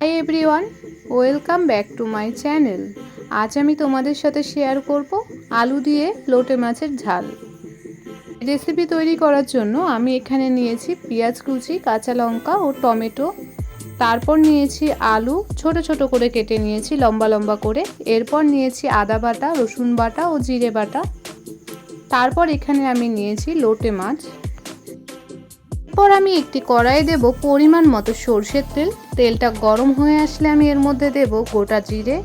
Hi everyone welcome back to my channel আজ আমি তোমাদের সাথে শেয়ার করব আলু দিয়ে লোটে মাছের ঝাল। রেসিপি তৈরি করার জন্য আমি এখানে নিয়েছি পেঁয়াজ কুচি, কাঁচা লঙ্কা ও টমেটো। তারপর নিয়েছি আলু, ছোট ছোট করে কেটে নিয়েছি লম্বা লম্বা করে। এরপর নিয়েছি আদা বাটা, রসুন বাটা ও জিরে বাটা। তারপর এখানে আমি নিয়েছি লোটে মাছ। এরপর আমি একটি কড়াই দেব পরিমাণ মতো সর্ষের তেল। তেলটা গরম হয়ে আসলে আমি এর মধ্যে দেব গোটা জিরে।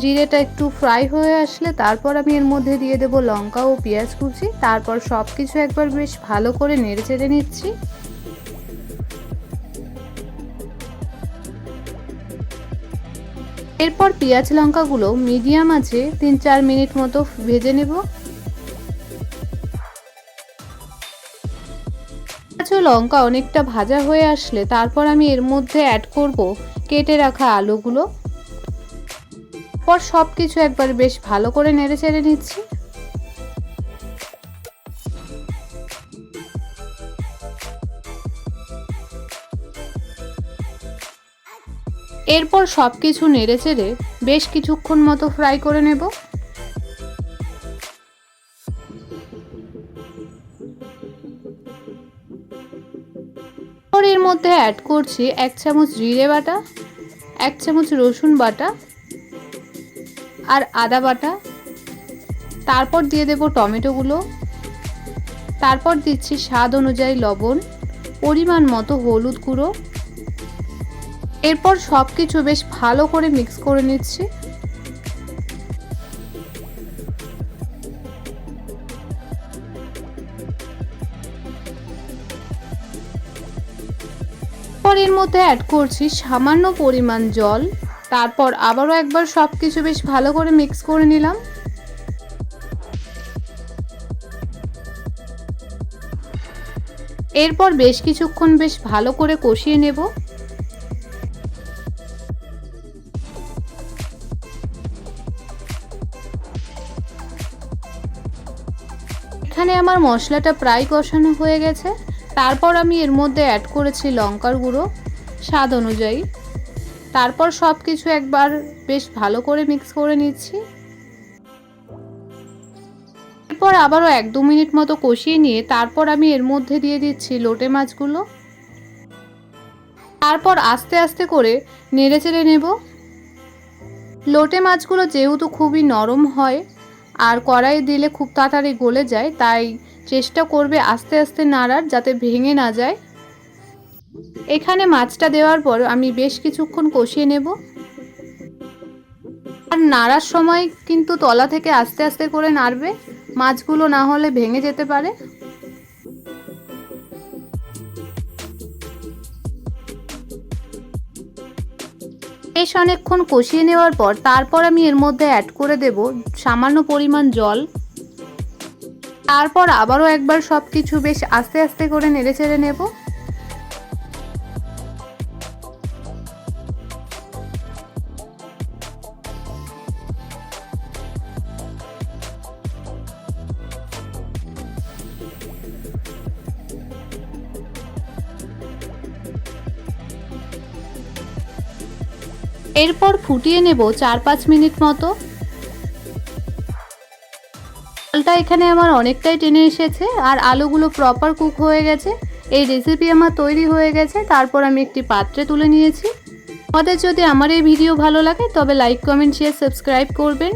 জিরেটা একটু ফ্রাই হয়ে আসলে তারপর আমি এর মধ্যে দিয়ে দেব লঙ্কা ও পেঁয়াজ কুচি। তারপর সব কিছু একবার বেশ ভালো করে নেড়ে চেড়ে নিচ্ছি। এরপর পেঁয়াজ লঙ্কাগুলো মিডিয়াম আছে তিন চার মিনিট মতো ভেজে নেব। পেঁয়াজ লঙ্কা অনেকটা ভাজা হয়ে আসলে তারপর আমি এর মধ্যে অ্যাড করব কেটে রাখা আলুগুলো। পর সব কিছু একবার বেশ ভালো করে নেড়ে চেড়ে নিচ্ছি। এরপর সব কিছু নেড়ে চেড়ে বেশ কিছুক্ষণ মতো ফ্রাই করে নেব। এর মধ্যে অ্যাড করছি এক চামচ জিরে বাটা, এক চামচ রসুন বাটা আর আদা বাটা। তারপর দিয়ে দেব টমেটোগুলো তারপর দিচ্ছি স্বাদ অনুযায়ী লবণ, পরিমাণ মতো হলুদ গুঁড়ো। এরপর সব কিছু বেশ ভালো করে মিক্স করে নিচ্ছি। এরপর এর মধ্যে অ্যাড করছি সামান্য পরিমাণ জল। তারপর আবারও একবার সব কিছু বেশ ভালো করে মিক্স করে নিলাম। এরপর বেশ কিছুক্ষণ বেশ ভালো করে কষিয়ে নেব। এখানে আমার মশলাটা প্রায় কষানো হয়ে গেছে। তারপর আমি এর মধ্যে অ্যাড করেছি লঙ্কার গুঁড়ো, স্বাদ অনুযায়ী। তারপর সব কিছু একবার বেশ ভালো করে মিক্স করে নিচ্ছি। এরপর আবারও এক দু মিনিট মতো কষিয়ে নিয়ে তারপর আমি এর মধ্যে দিয়ে দিচ্ছি লোটে মাছগুলো। তারপর আস্তে আস্তে করে নেড়ে চেড়ে নেব। লোটে মাছগুলো যেহেতু খুবই নরম হয়, আর কড়াই দিলে খুব তাড়াতাড়ি গলে যায়, তাই চেষ্টা করবে আস্তে আস্তে নাড়ার যাতে ভেঙে না যায়। এখানে মাছটা দেওয়ার পর আমি বেশ কিছুক্ষণ কষিয়ে নেব। আর নাড়ার সময় কিন্তু তলা থেকে আস্তে আস্তে করে নাড়বে। মাছগুলো না হলে ভেঙে যেতে পারে। বেশ অনেকক্ষণ কষিয়ে নেওয়ার পর তারপর আমি এর মধ্যে অ্যাড করে দেব সামান্য পরিমাণ জল। তারপর আবারও একবার সব কিছু বেশ আস্তে আস্তে করে নেড়ে চেড়ে নেব। এরপর ফুটিয়ে নেব চার পাঁচ মিনিট মতো। চালটা এখানে আমার অনেকটাই টেনে এসেছে, আর আলুগুলো প্রপার কুক হয়ে গেছে। এই রেসিপি আমার তৈরি হয়ে গেছে, তারপর আমি একটি পাত্রে তুলে নিয়েছি। আমাদের যদি আমার এই ভিডিও ভালো লাগে, তবে লাইক কমেন্ট শেয়ার সাবস্ক্রাইব করবেন।